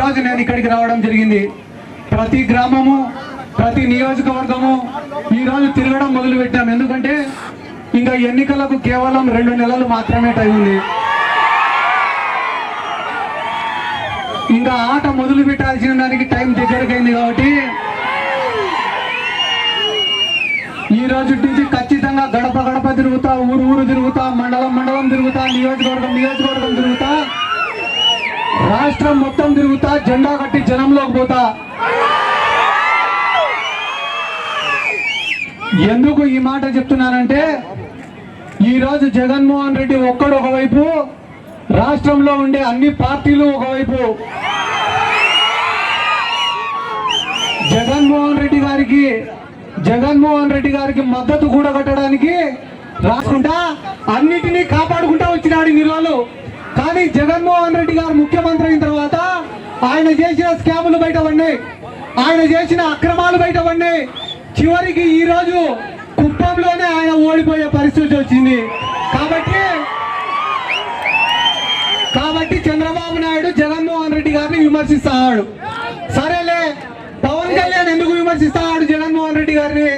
రోజు నేను ఇక్కడికి రావడం జరిగింది. ప్రతి గ్రామము ప్రతి నియోజకవర్గము ఈ రోజు తిరగడం మొదలుపెట్టాం. ఎందుకంటే ఇంకా ఎన్నికలకు కేవలం రెండు నెలలు మాత్రమే టైం ఉంది. ఇంకా ఆట మొదలు పెట్టాల్సిన దానికి టైం దగ్గరకైంది కాబట్టి ఈ రోజు నుంచి ఖచ్చితంగా గడప గడప తిరుగుతా ఊరు ఊరు తిరుగుతా మండలం మండలం తిరుగుతా నియోజకవర్గం నియోజకవర్గం తిరుగుతా. రాష్ట్రం మొత్తం తిరుగుతా జెండా కట్టి జనంలోకి పోతా. ఎందుకు ఈ మాట చెప్తున్నానంటే ఈ రోజు జగన్మోహన్ రెడ్డి ఒక్కడు ఒకవైపు రాష్ట్రంలో ఉండే అన్ని పార్టీలు ఒకవైపు. జగన్మోహన్ రెడ్డి గారికి జగన్మోహన్ రెడ్డి గారికి మద్దతు కూడగట్టడానికి రాసుకుంటా అన్నిటినీ కాపాడుకుంటా వచ్చినాడు ఇన్ని కానీ జగన్మోహన్ రెడ్డి గారు ముఖ్యమంత్రి అయిన తర్వాత ఆయన చేసిన స్కాములు బయట పడినాయి. ఆయన చేసిన అక్రమాలు బయట పడినాయి. చివరికి ఈ రోజు కుప్పంలోనే ఆయన ఓడిపోయే పరిస్థితి వచ్చింది. కాబట్టి కాబట్టి చంద్రబాబు నాయుడు జగన్మోహన్ రెడ్డి గారిని విమర్శిస్తాడు. సరేలే పవన్ కళ్యాణ్ ఎందుకు విమర్శిస్తాడు జగన్మోహన్ రెడ్డి గారిని?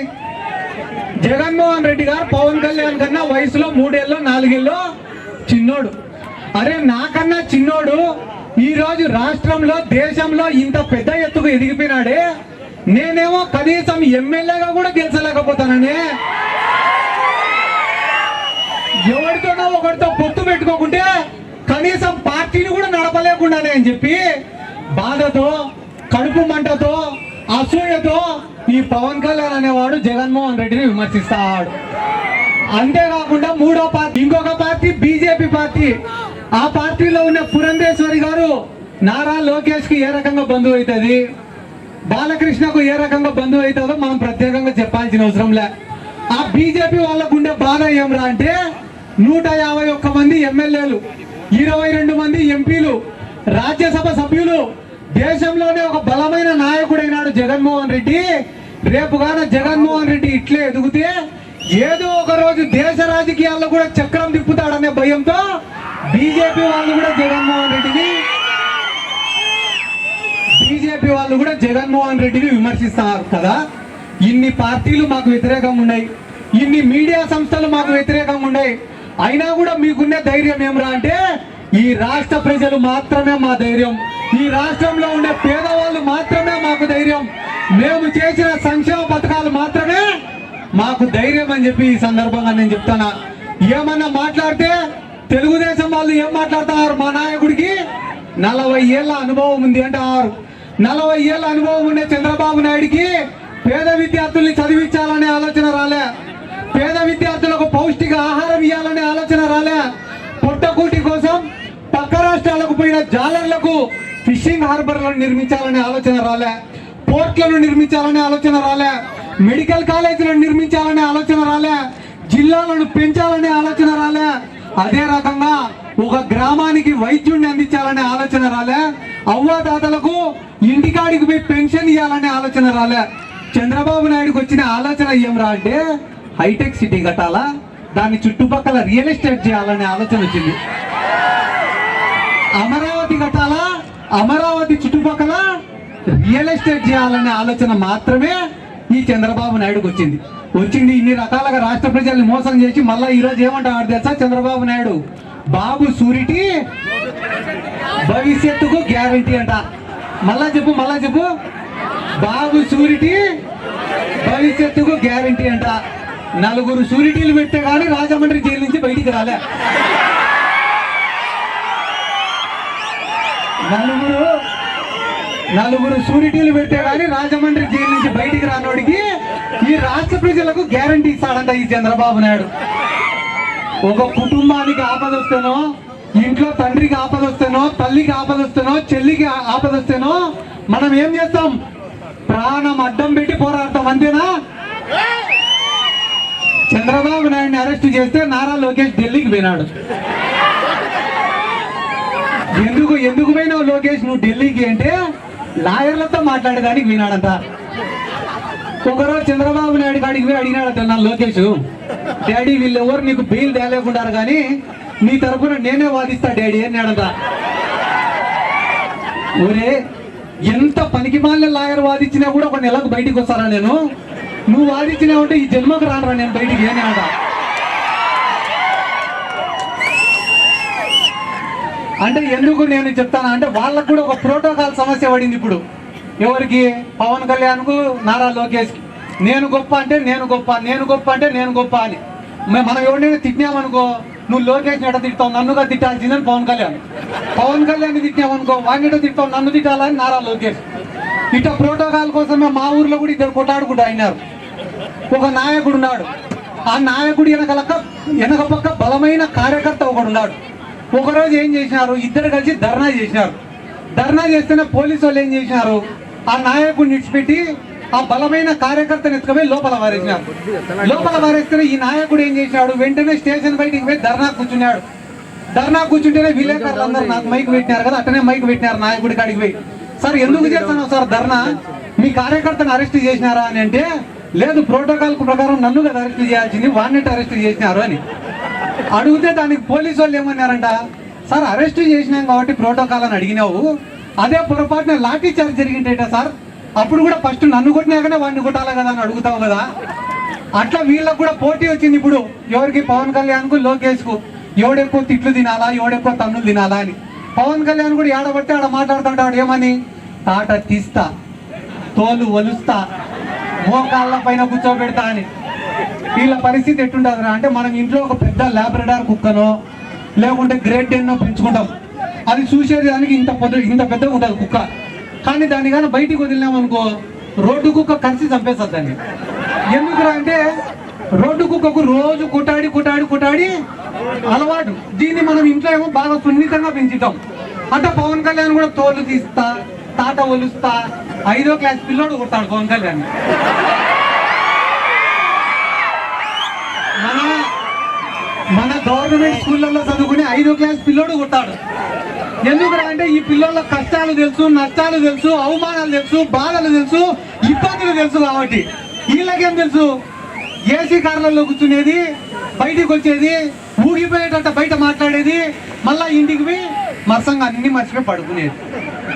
జగన్మోహన్ రెడ్డి గారు పవన్ కళ్యాణ్ కన్నా వయసులో మూడేళ్ళు నాలుగేళ్ళు చిన్నోడు. అరే నాకన్నా చిన్నోడు ఈ రోజు రాష్ట్రంలో దేశంలో ఇంత పెద్ద ఎత్తుకు ఎదిగిపోయినాడే. నేనేమో కనీసం ఎమ్మెల్యేగా కూడా గెలిచలేకపోతాననే. ఎవరితోనో ఒకరితో పొత్తు పెట్టుకోకుంటే కనీసం పార్టీని కూడా నడపలేకుండానే అని చెప్పి బాధతో కడుపు మంటతో అసూయతో ఈ పవన్ కళ్యాణ్ అనేవాడు జగన్మోహన్ రెడ్డిని విమర్శిస్తాడు. అంతేకాకుండా మూడో పార్టీ ఇంకొక పార్టీ బీజేపీ పార్టీ. ఆ పార్టీలో ఉన్న పురంధేశ్వరి గారు నారా లోకేష్కి ఏ రకంగా బంధువు అవుతుంది బాలకృష్ణకు ఏ రకంగా బంధువు అవుతుందో మనం ప్రత్యేకంగా చెప్పాల్సిన అవసరం లే. ఆ బీజేపీ వాళ్ళకు ఉండే బాధ ఏమరా అంటే నూట యాభై ఒక్క మంది ఎమ్మెల్యేలు ఇరవై రెండు మంది ఎంపీలు రాజ్యసభ సభ్యులు దేశంలోనే ఒక బలమైన నాయకుడైనాడు జగన్మోహన్ రెడ్డి. రేపు గాన జగన్మోహన్ రెడ్డి ఇట్లే ఎదుగుతే ఏదో ఒక రోజు దేశ రాజకీయాల్లో కూడా చక్రం తిప్పుతాడనే భయంతో బీజేపీ వాళ్ళు కూడా జగన్మోహన్ రెడ్డిని బీజేపీ వాళ్ళు కూడా జగన్మోహన్ రెడ్డిని విమర్శిస్తారు కదా? ఇన్ని పార్టీలు మాకు వ్యతిరేకంగా ఉన్నాయి. ఇన్ని మీడియా సంస్థలు మాకు వ్యతిరేకంగా ఉన్నాయి. అయినా కూడా మీకున్న ధైర్యం ఏమరా అంటే ఈ రాష్ట్ర ప్రజలు మాత్రమే మా ధైర్యం. ఈ రాష్ట్రంలో ఉండే పేదవాళ్ళు మాత్రమే మాకు ధైర్యం. మేము చేసిన సంక్షేమ పథకాలు మాత్రమే మాకు ధైర్యం అని చెప్పి ఈ సందర్భంగా నేను చెప్తానా ఏమన్నా మాట్లాడితే తెలుగుదేశం వాళ్ళు ఏం మాట్లాడుతున్నారు? మా నాయకుడికి నలభై ఏళ్ళ అనుభవం ఉంది అంటారు. నలభై ఏళ్ళ అనుభవం ఉండే చంద్రబాబు నాయుడికి పేద విద్యార్థుల్ని చదివించాలనే ఆలోచన రాలే. పేద విద్యార్థులకు పౌష్టిక ఆహారం ఇవ్వాలనే ఆలోచన రాలే. పొట్టకూటి కోసం పక్క రాష్ట్రాలకు పోయిన జాలర్లకు ఫిషింగ్ హార్బర్లను నిర్మించాలనే ఆలోచన రాలే. పోర్ట్లను నిర్మించాలనే ఆలోచన రాలే. మెడికల్ కాలేజీలను నిర్మించాలనే ఆలోచన రాలే. జిల్లాలను పెంచాలనే ఆలోచన రాలే. అదే రకంగా ఒక గ్రామానికి వైద్యుడిని అందించాలనే ఆలోచన రాలే. అవ్వాదాతలకు ఇంటికాడికి పోయి పెన్షన్ ఇవ్వాలనే ఆలోచన రాలే. చంద్రబాబు నాయుడుకి వచ్చిన ఆలోచన ఏం రా అంటే హైటెక్ సిటీ కట్టాలా? దాని చుట్టుపక్కల రియల్ ఎస్టేట్ చేయాలనే ఆలోచన వచ్చింది. అమరావతి కట్టాలా? అమరావతి చుట్టుపక్కల రియల్ ఎస్టేట్ చేయాలనే ఆలోచన మాత్రమే ఈ చంద్రబాబు నాయుడుకి వచ్చింది. వచ్చింది ఇన్ని రకాలుగా రాష్ట్ర ప్రజల్ని మోసం చేసి మళ్ళా ఈరోజు ఏమంటాడు తెలుసా? చంద్రబాబు నాయుడు. బాబు సూరిటీ భవిష్యత్తుకు గ్యారంటీ అంట. మళ్ళా చెప్పు మళ్ళా చెప్పు. బాబు సూరిటీ భవిష్యత్తుకు గ్యారంటీ అంట. నలుగురు సూరిటీలు పెడితే కానీ రాజమండ్రి జైలు నుంచి బయటికి రాలే. నలుగురు నలుగురు సూరిటీలు పెట్టే కానీ రాజమండ్రి జైలు నుంచి బయటికి రానోడికి ఈ రాష్ట్ర ప్రజలకు గ్యారంటీ ఇస్తాడంట ఈ చంద్రబాబు నాయుడు. ఒక కుటుంబానికి ఆపద వస్తేనో ఇంట్లో తండ్రికి ఆపదొస్తేనో తల్లికి ఆపదొస్తేనో చెల్లికి ఆపదొస్తేనో మనం ఏం చేస్తాం? ప్రాణం అడ్డం పెట్టి పోరాడతాం అంతేనా? చంద్రబాబు నాయుడిని అరెస్ట్ చేస్తే నారా లోకేష్ ఢిల్లీకి పోయినాడు. ఎందుకు ఎందుకు పోయినావు లోకేష్? నువ్వు ఢిల్లీకి అంటే లాయర్లతో మాట్లాడడానికి వినాడంట ఒకరోజు చంద్రబాబు నాయుడు కాడికి పోయి అడిగినాడట నా లోకేష్? డాడీ వీళ్ళు ఎవరు నీకు బెయిల్ తేలేకుంటారు కానీ నీ తరపున నేనే వాదిస్తా డాడీ అన్నాడంట. ఒరే ఎంత పనికి మాలిన లాయర్ వాదించినా కూడా ఒక నెలకు బయటికి వస్తారా నేను? నువ్వు వాదించినా ఉంటే ఈ జన్మకు రానరా నేను బయటికి ఏనే అంట అంటే ఎందుకు నేను చెప్తాను? అంటే వాళ్ళకు కూడా ఒక ప్రోటోకాల్ సమస్య పడింది ఇప్పుడు. ఎవరికి? పవన్ కళ్యాణ్కు నారా లోకేష్ నేను గొప్ప అంటే నేను గొప్ప నేను గొప్ప అంటే నేను గొప్ప అని. మనం ఎవరినైనా తిట్టినామనుకో నువ్వు లోకేష్ ఎట తిట్టావు నన్నుగా తిట్టాల్సిందని పవన్ కళ్యాణ్. పవన్ కళ్యాణ్ తిట్టినామనుకో వాడిని ఎట తిట్టావు నన్ను తిట్టాలని నారా లోకేష్. ఇట ప్రోటోకాల్ కోసమే మా ఊర్లో కూడా ఇద్దరు కొట్టాడుకుంటూ అయినారు. ఒక నాయకుడు ఉన్నాడు. ఆ నాయకుడు వెనకలక్క వెనక పక్క బలమైన కార్యకర్త ఒకడు ఉన్నాడు. ఒకరోజు ఏం చేసినారు? ఇద్దరు కలిసి ధర్నా చేసినారు. ధర్నా చేస్తేనే పోలీసు వాళ్ళు ఏం చేసినారు? ఆ నాయకుడిని విడిచిపెట్టి ఆ బలమైన కార్యకర్తను ఎత్తుకుపోయి లోపల వారేసినారు. లోపల వారేస్తే ఈ నాయకుడు ఏం చేసినాడు వెంటనే స్టేషన్ బయటికి పోయి ధర్నా కూర్చున్నాడు. ధర్నా కూర్చుంటేనే విలేకరులు అందరూ నాకు మైక్ పెట్టినారు కదా అట్టనే మైక్ పెట్టినారు నాయకుడి కాడికి పోయి. సార్ ఎందుకు చేస్తున్నావు సార్ ధర్నా? మీ కార్యకర్తను అరెస్ట్ చేసినారా? అని అంటే లేదు ప్రోటోకాల్ ప్రకారం నన్ను కదా అరెస్ట్ చేయాల్సింది వాడిని అరెస్ట్ చేసినారు అని. అడిగితే దానికి పోలీసు వాళ్ళు ఏమన్నారంట సార్ అరెస్ట్ చేసినాం కాబట్టి ప్రోటోకాల్ అని అడిగినావు. అదే పొరపాటున లాఠీ చార్జ్ జరిగిందేట సార్? అప్పుడు కూడా ఫస్ట్ నన్ను కొట్టినాకనే వాడిని కొట్టాలి కదా అని అడుగుతావు కదా? అట్లా వీళ్ళకు కూడా పోటీ వచ్చింది ఇప్పుడు. ఎవరికి? పవన్ కళ్యాణ్కు లోకేష్కు ఎవడెక్కువ తిట్లు తినాలా ఎవడెక్కువ తన్నులు తినాలా అని. పవన్ కళ్యాణ్ కూడా ఏడబట్టి ఆడ మాట్లాడుతుంటాడు ఏమని? తాట తీస్తా తోలు ఒలుస్తా మోకాళ్ళ పైన కూర్చోబెడతా అని. వీళ్ళ పరిస్థితి ఎట్టుండదురా అంటే మనం ఇంట్లో ఒక పెద్ద లాబ్రడార్ కుక్కనో లేకుంటే గ్రేట్ డెన్నో పెంచుకుంటాం. అది చూసేది దానికి ఇంత పెద్ద ఇంత పెద్దగా ఉంటుంది కుక్క. కానీ దాన్ని కానీ బయటికి వదిలినామనుకో రోడ్డు కుక్క కలిసి చంపేస్తుంది దాన్ని. ఎందుకురా అంటే రోడ్డు కుక్కకు రోజు కుటాడి కుటాడి కుటాడి అలవాటు. దీన్ని మనం ఇంట్లో ఏమో బాగా సున్నితంగా పెంచుతాం. అంటే పవన్ కళ్యాణ్ కూడా తోలు తీస్తా తాత ఒలుస్తా ఐదో క్లాస్ పిల్లోడు కొట్టాడు పవన్ కళ్యాణ్. మన గవర్నమెంట్ స్కూళ్ళల్లో చదువుకుని ఐదో క్లాస్ పిల్లోడు కొట్టాడు ఎందుకురా అంటే ఈ పిల్లల కష్టాలు తెలుసు నష్టాలు తెలుసు అవమానాలు తెలుసు బాధలు తెలుసు ఇబ్బందులు తెలుసు కాబట్టి. వీళ్ళకేం తెలుసు? ఏసీ కార్లలో కూర్చునేది బయటికి వచ్చేది ఊగిపోయేటట్టు బయట మాట్లాడేది మళ్ళా ఇంటికి పోయి మరసంగా అన్ని మర్చిపోయి పడుకునేది.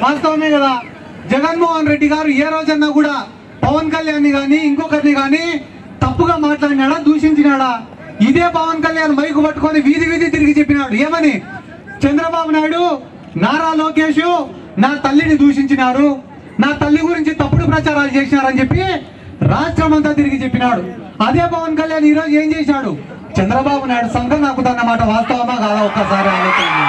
వాస్తవమే కదా? జగన్మోహన్ రెడ్డి గారు ఏ రోజన్నా కూడా పవన్ కళ్యాణ్ని కానీ ఇంకొకరిని కానీ తప్పుగా మాట్లాడినాడా దూషించినాడా? ఇదే పవన్ కళ్యాణ్ మైకు పట్టుకొని వీధి వీధి తిరిగి చెప్పినాడు. ఏమని? చంద్రబాబు నాయుడు నారా లోకేష్ నా తల్లిని దూషించినారు. నా తల్లి గురించి తప్పుడు ప్రచారాలు చేసినారని చెప్పి రాష్ట్రం అంతా తిరిగి చెప్పినాడు. అదే పవన్ కళ్యాణ్ ఈరోజు ఏం చేశాడు? చంద్రబాబు నాయుడు సంఘం నాకుతాన్నమాట వాస్తవమా కాదా? ఒక్కసారి ఆలోచించండి.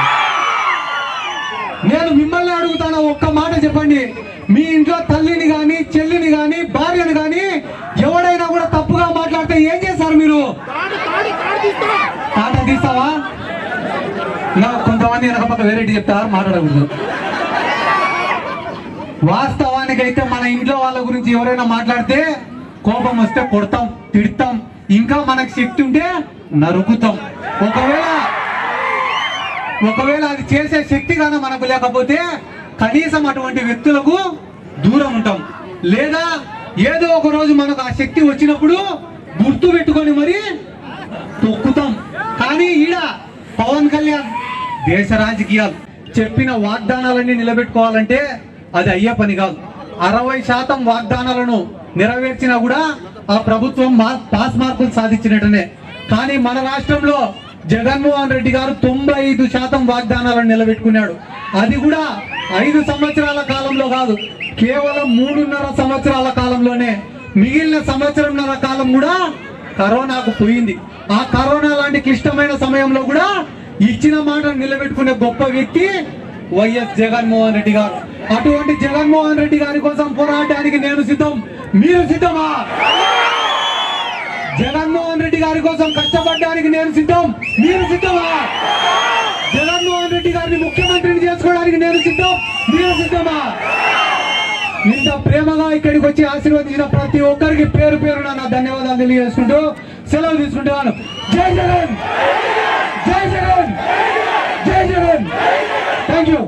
నేను మిమ్మల్ని అడుగుతాను ఒక్క మాట చెప్పండి. మీ ఇంట్లో తల్లిని కానీ చెల్లిని కానీ భార్యని కానీ ఎవడైనా కూడా తప్పుగా మాట్లాడితే ఏం చేశారు మీరు? టాటా తీస్తావా? ఇలా కొంతమంది వెనక పక్క వెరైటీ చెప్తారు మాట్లాడకూడదు. వాస్తవానికి అయితే మన ఇంట్లో వాళ్ళ గురించి ఎవరైనా మాట్లాడితే కోపం వస్తే కొడతాం తిడతాం. ఇంకా మనకు శక్తి ఉంటే నరుకుతాం. ఒకవేళ ఒకవేళ అది చేసే శక్తి కానీ మనకు లేకపోతే కనీసం అటువంటి వ్యక్తులకు దూరం ఉంటాం. లేదా ఏదో ఒక రోజు మనకు ఆ శక్తి వచ్చినప్పుడు గుర్తు పెట్టుకొని మరి తొక్కుతాం. కానీ ఈడ పవన్ కళ్యాణ్ దేశ రాజకీయాలు. చెప్పిన వాగ్దానాలన్నీ నిలబెట్టుకోవాలంటే అది అయ్యే పని కాదు. అరవై శాతం వాగ్దానాలను నెరవేర్చినా కూడా ఆ ప్రభుత్వం పాస్ మార్కులు సాధించినట్టునే. కానీ మన రాష్ట్రంలో జగన్మోహన్ రెడ్డి గారు తొంభై ఐదు శాతం వాగ్దానాలను నిలబెట్టుకున్నాడు. అది కూడా ఐదు సంవత్సరాల కాలంలో కాదు కేవలం మూడున్నర సంవత్సరాల కాలంలోనే. మిగిలిన సంవత్సరంన్నర కాలం కూడా కరోనాకు పోయింది. ఆ కరోనా లాంటి క్లిష్టమైన సమయంలో కూడా ఇచ్చిన మాటను నిలబెట్టుకునే గొప్ప వ్యక్తి వైఎస్ జగన్మోహన్ రెడ్డి గారు. అటువంటి జగన్మోహన్ రెడ్డి గారి కోసం పోరాటానికి నేను సిద్ధం. మీరు సిద్ధమా? జగన్మోహన్ రెడ్డి గారి కోసం కష్టపడడానికి నేను సిద్ధం. మీరు సిద్ధమా? జగన్మోహన్ రెడ్డి గారిని ముఖ్యమంత్రిని చేసుకోవడానికి నేను సిద్ధం. మీరు సిద్ధమా? ఇంత ప్రేమగా ఇక్కడికి వచ్చి ఆశీర్వదించిన ప్రతి ఒక్కరికి పేరు పేరున నా ధన్యవాదాలు తెలియజేసుకుంటూ సెలవు తీసుకుంటున్నాను. జై జగన్! జై జగన్! జై జగన్! Thank you